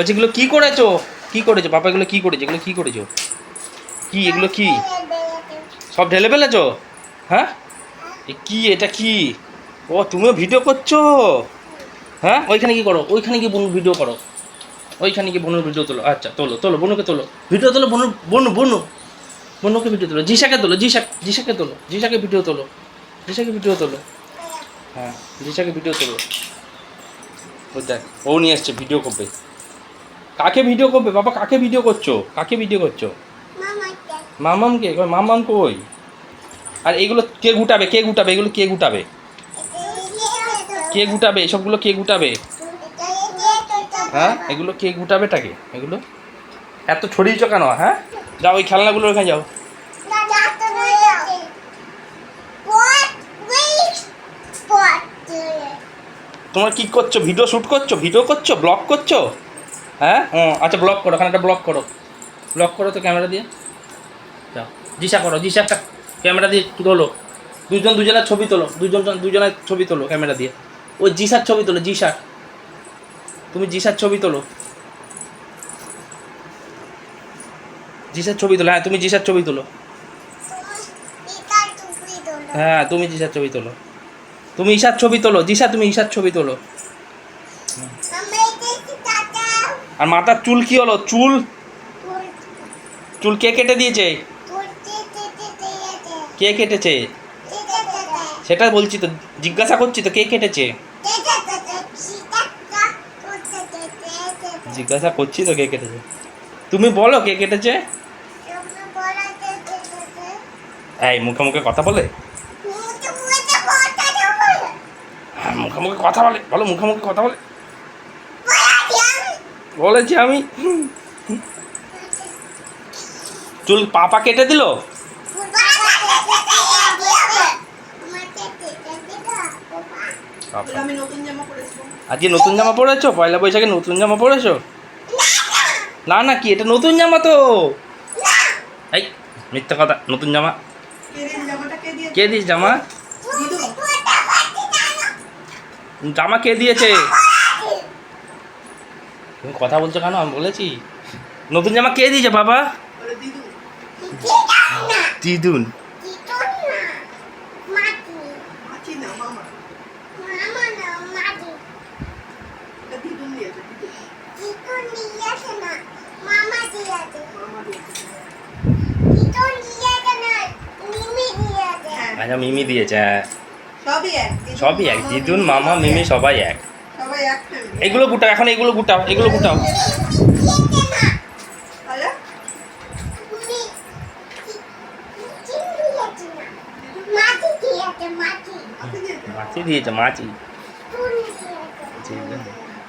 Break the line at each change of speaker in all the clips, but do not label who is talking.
বলছি, এগুলো কি করেছ? কি করেছ? পাপা এগুলো কি করেছ? এগুলো কি করেছ? কি, এগুলো কি? সব ঢেলে ফেলেছো? হ্যাঁ? কি, এটা কি? ও, তুমিও ভিডিও করছ? হ্যাঁ? ওইখানে কি করো, ওইখানে গিয়ে বনু ভিডিও করো। ওইখানে গিয়ে বনুর ভিডিও তোলো। আচ্ছা তোলো তোলো, বনুকে তোলো। ভিডিও তোলো বনু বনু বনু। বনুকে ভিডিও তোলো। জিসাকে তোলো জিসা জিসাকে তোলো জিসাকে ভিডিও তোলো। জিসাকে ভিডিও তোলো। হ্যাঁ জিসাকে ভিডিও তোলো। ওই দেখ, ও নিয়ে আসছে ভিডিও করবে কাকে ভিডিও করবে বাবা কাকে ভিডিও করছ কাকে ভিডিও করছ মামামকে মামাম কই আর এগুলো কে গুটাবে কে গুটাবে এগুলো কে গুটাবে কে গুটাবে এসবগুলো কে গুটাবে হ্যাঁ এগুলো কে গুটাবেটাকে এগুলো এত ছড়িয়েছ কেন হ্যাঁ যাও ওই খেলনাগুলো ওখানে যাও তোমার কি করছ ভিডিও শ্যুট করছ ভিডিও করছ ব্লগ করছ হ্যাঁ? ও আচ্ছা ব্লগ করো ওখানে ব্লগ করো। ব্লক করো তো ক্যামেরা দিয়ে। যাও। জিসা করো জিসা একটা ক্যামেরা দিয়ে তোলো। দুজন দুজনের ছবি তোলো দুজন দুজনের ছবি তোলো ক্যামেরা দিয়ে। ওই জিসার ছবি তোলো জিসার তুমি জিসার ছবি তোলো। জিসার ছবি তোলো হ্যাঁ তুমি জিসার ছবি তোলো। হ্যাঁ তুমি জিসার ছবি তোলো। তুমি ঈশার ছবি তোলো জিসা তুমি ঈশার ছবি তোলো। আর মাথার চুল কি হলো? চুল? চুল কে কেটে দিয়েছে? কে কেটেছে? সেটা বলছি তো জিজ্ঞাসা করছি তো কে কেটেছে? জিজ্ঞাসা করছি তো কে কেটেছে? তুমি বলো কে কেটেছে? এই মুখে মুখে কথা বলে? হ্যাঁ, মুখে মুখে কথা বলে। বলো মুখে মুখে কথা বলে। বলেছি আমি। চুল পাপা কেটে দিল? আজকে নতুন জামা পরেছো? পয়লা বৈশাখে নতুন জামা পরেছো? না না, কি এটা নতুন জামা তো? এই, মিথ্যা কথা, নতুন জামা।
কে
দিয়েছে জামা? জামা কে দিয়েছে? তুমি কথা বলছো কেন? আমি বলেছি। নতুন জামা কে দিয়েছে বাবা? দিদুন
হ্যাঁ
আচ্ছা মিমি দিয়েছে। হ্যাঁ
সবই এক।
দিদুন মামা মিমি সবাই এক। এগুলো গুটাও এখন এগুলো গুটাও এগুলো গুটাও। মাছি দিয়েছে মাছি।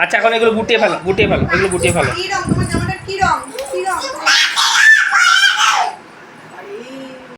আচ্ছা এখন এগুলো গুটিয়ে ফেলো গুটিয়ে ফেলো এগুলো গুটিয়ে ফেলো।
কি রং? তোমার জামাটা কি রং?